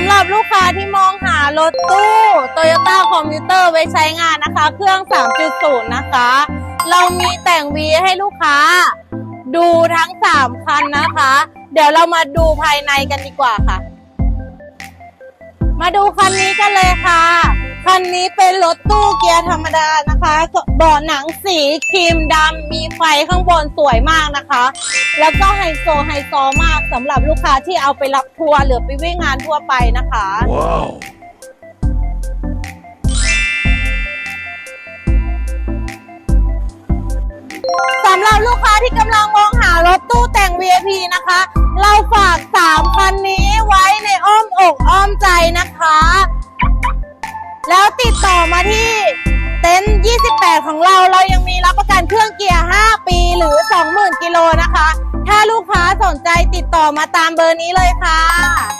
ำหรับลูกค้าที่มองหารถตู้ Toyota คอมพิวเตอร์ไว้ใช้งานนะคะ เครื่อง 3.0 นะคะ เรามีแต่งวีให้ลูกค้า ดูทั้ง 3 คันนะคะ เดี๋ยวเรามาดูภายในกันดีกว่าค่ะ มาดูคันนี้กันเลยค่ะ เป็นรถตู้เกียร์ธรรมดานะคะเบาะหนังสีครีมดำมีไฟข้างบนสวยมากนะคะ แล้วก็ไฮโซไฮโซมากสำหรับลูกค้าที่เอาไปรับทัวร์หรือไปวิ่งงานทั่วไปนะคะ Wow. สำหรับลูกค้าที่กำลังมองหารถตู้ มาที่เต็นท์28 ของเราเรายังมีรับประกันเครื่องเกียร์ 5 ปีหรือ 20,000 กิโลนะคะ ถ้าลูกค้าสนใจติดต่อมาตามเบอร์นี้เลยค่ะ